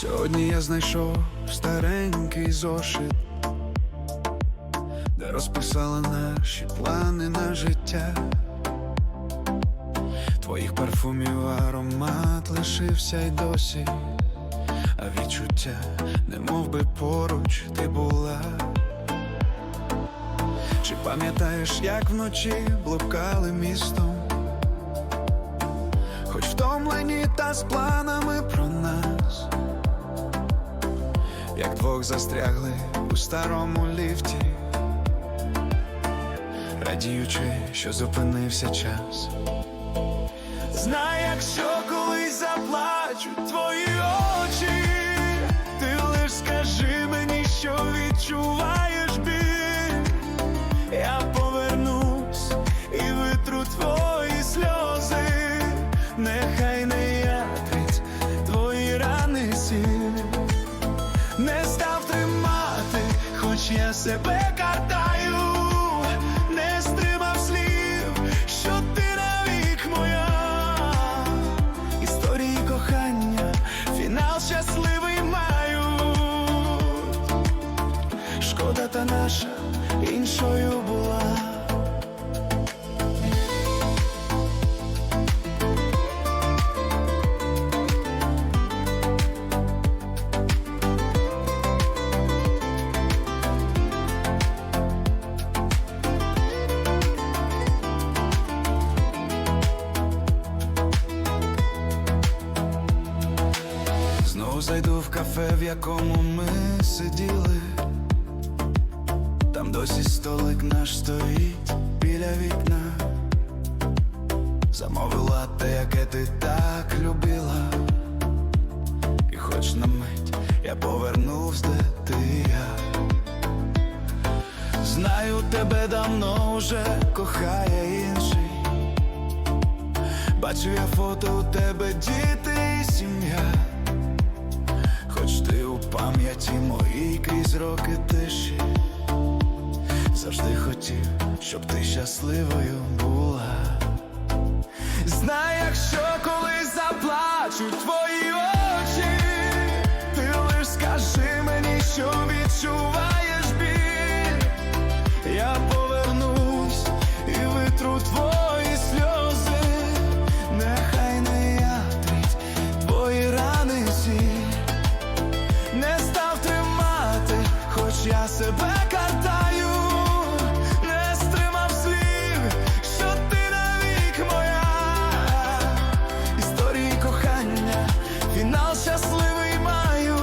Сьогодні я знайшов старенький зошит, де розписала наші плани на життя. Твоїх парфумів аромат лишився й досі, а відчуття, немов би поруч ти була. Чи пам'ятаєш, як вночі блукали містом? Хоч втомлені та з планами про як двох застрягли у старому ліфті, радіючи, що зупинився час. Знай, якщо колись заплачу твої хоч я себе картаю, не стримав слів, що ти навік моя. Історії кохання, фінал щасливий маю, Шкода та наша іншою Знову зайду в кафе, в якому ми сиділи. Там досі столик наш стоїть біля вікна. Замовила те, яке ти так любила. І хоч на мить я повернув, де ти я. Знаю, тебе давно вже кохає інший. Бачу я фото у тебе, діти і сім'я. Крізь роки тиші, завжди хотів, щоб ти щасливою була. Знай, якщо коли заплачуть твої щасливий маю.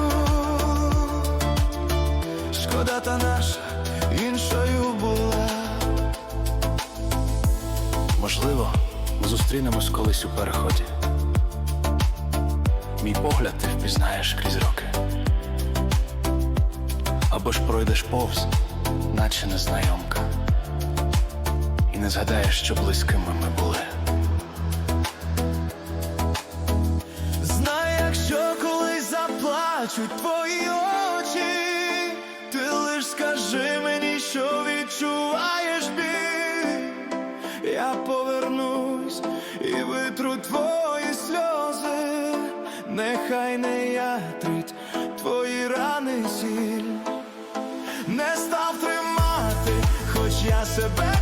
Шкода та наша іншою була. Можливо, ми зустрінемось колись у переході. Мій погляд ти впізнаєш крізь роки. Або ж пройдеш повз, наче незнайомка, і не згадаєш, що близькими ми були. Заплачуть твої очі, ти лиш скажи мені, що відчуваєш біль. Я повернусь і витру твої сльози, нехай не ятрить твої рани сіль. Не став тримати, хоч я себе